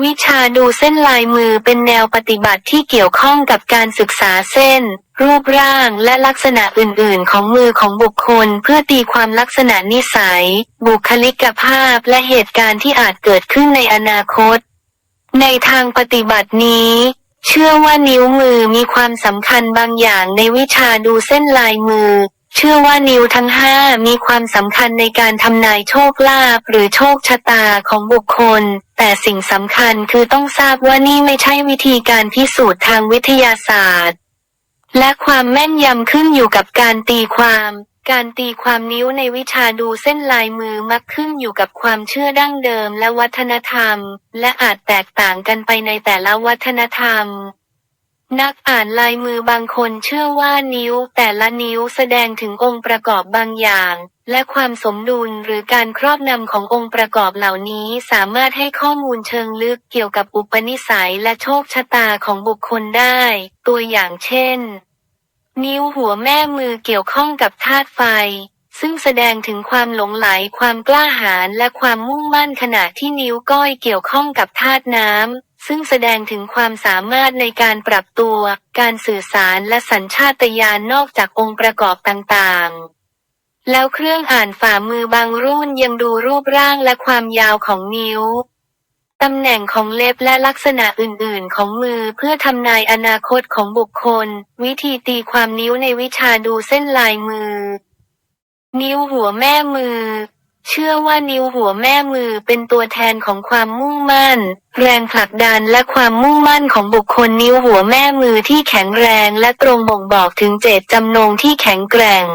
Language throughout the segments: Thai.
วิชาดูเส้นลายมือเป็นแนวปฏิบัติที่เกี่ยวข้องกับการศึกษาเส้น รูปร่างและลักษณะอื่น ๆ ของมือของบุคคล เพื่อตีความลักษณะนิสัย บุคลิกภาพและเหตุการณ์ที่อาจเกิดขึ้นในอนาคต ในทางปฏิบัตินี้ เชื่อว่านิ้วมือมีความสำคัญบางอย่างในวิชาดูเส้นลายมือ เชื่อว่านิ้วทั้งห้ามีความสำคัญในการทำนายโชคลาภหรือโชคชะตาของบุคคล แต่สิ่งสำคัญคือต้องทราบว่านี่ไม่ใช่วิธีการพิสูจน์ทางวิทยาศาสตร์ และความแม่นยำขึ้นอยู่กับการตีความ การตีความนิ้วในวิชาดูเส้นลายมือมักขึ้นอยู่กับความเชื่อดั้งเดิมและวัฒนธรรม และอาจแตกต่างกันไปในแต่ละวัฒนธรรมนักอ่านลายมือบางคนเชื่อว่านิ้วแต่ละนิ้วแสดงถึงองค์ประกอบบางอย่าง และความสมดุลหรือการครอบนำขององค์ประกอบเหล่านี้สามารถให้ข้อมูลเชิงลึกเกี่ยวกับอุปนิสัยและโชคชะตาของบุคคลได้ ตัวอย่างเช่น นิ้วหัวแม่มือเกี่ยวข้องกับธาตุไฟ ซึ่งแสดงถึงความหลงไหลความกล้าหาญและความมุ่งมั่นขณะที่นิ้วก้อยเกี่ยวข้องกับธาตุน้ำซึ่งแสดงถึงความสามารถในการปรับตัว การสื่อสารและสัญชาตญาณนอกจากองค์ประกอบต่างๆ แล้วเครื่องอ่านฝ่ามือบางรุ่นยังดูรูปร่างและความยาวของนิ้ว ตำแหน่งของเล็บและลักษณะอื่น ๆ ของมือเพื่อทำนายอนาคตของบุคคล วิธีตีความนิ้วในวิชาดูเส้นลายมือ นิ้วหัวแม่มือ เชื่อว่านิ้วหัวแม่มือเป็นตัวแทนของความมุ่งมั่น แรงผลักดันและความมุ่งมั่นของบุคคลนิ้วหัวแม่มือที่แข็งแรงและตรงบ่งบอกถึงเจตจำนงที่แข็งแกร่ง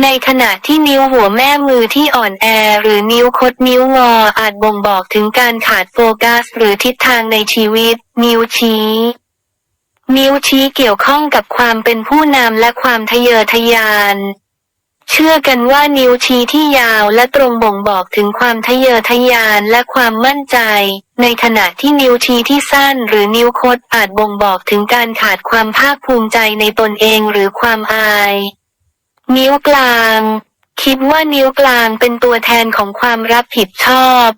ในขณะที่นิ้วหัวแม่มือที่อ่อนแอ หรือนิ้วคดนิ้วงออาจบ่งบอกถึงการขาดโฟกัส หรือทิศทางในชีวิต นิ้วชี้ นิ้วชี้เกี่ยวข้องกับความเป็นผู้นำและความทะเยอทะยาน เชื่อกันว่านิ้วชี้ที่ยาวและตรงบ่งบอกถึงความทะเยอทะยานและความมั่นใจ ในขณะที่นิ้วชี้ที่สั้น หรือนิ้วคดอาจบ่งบอกถึงการขาดความภาคภูมิใจในตนเองหรือความอาย นิ้วกลาง คิดว่านิ้วกลางเป็นตัวแทนของความรับผิดชอบ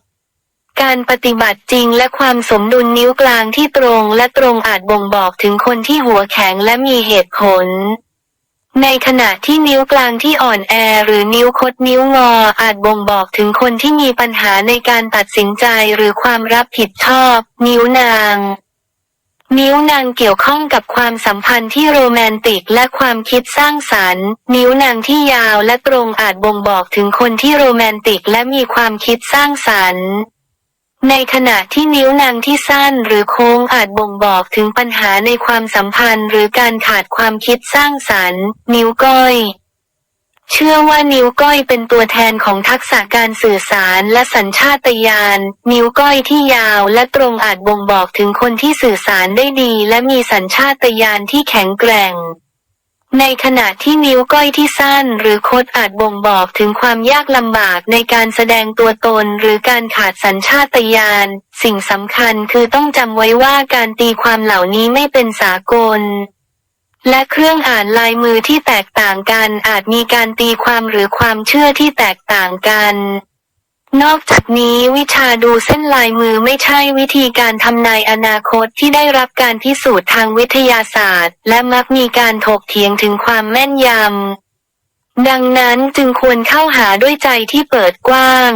การปฏิบัติจริงและความสมดุลนิ้วกลางที่ตรงและตรงอาจบ่งบอกถึงคนที่หัวแข็งและมีเหตุผล ในขณะที่นิ้วกลางที่อ่อนแอหรือนิ้วคดนิ้วงออาจบ่งบอกถึงคนที่มีปัญหาในการตัดสินใจหรือความรับผิดชอบ นิ้วนาง นิ้วนางเกี่ยวข้องกับความสัมพันธ์ที่โรแมนติกและความคิดสร้างสรรค์ นิ้วนางที่ยาวและตรงอาจบ่งบอกถึงคนที่โรแมนติกและมีความคิดสร้างสรรค์ ในขณะที่นิ้วนางที่สั้นหรือโค้งอาจบ่งบอกถึงปัญหาในความสัมพันธ์หรือการขาดความคิดสร้างสรรค์ นิ้วก้อย เชื่อว่านิ้วก้อยเป็นตัวแทนของทักษะการสื่อสารและสัญชาตญาณ นิ้วก้อยที่ยาวและตรงอาจบ่งบอกถึงคนที่สื่อสารได้ดีและมีสัญชาตญาณที่แข็งแกร่ง ในขณะที่นิ้วก้อยที่สั้นหรือคดอาจบ่งบอกถึงความยากลำบากในการแสดงตัวตนหรือการขาดสัญชาตญาณ สิ่งสำคัญคือต้องจำไว้ว่าการตีความเหล่านี้ไม่เป็นสากล และเครื่องอ่านลายมือที่แตกต่างกัน อาจมีการตีความหรือความเชื่อที่แตกต่างกัน นอกจากนี้วิชาดูเส้นลายมือไม่ใช่วิธีการทำนายอนาคตที่ได้รับการพิสูจน์ทางวิทยาศาสตร์ และมักมีการถกเถียงถึงความแม่นยำดังนั้นจึงควรเข้าหาด้วยใจที่เปิดกว้าง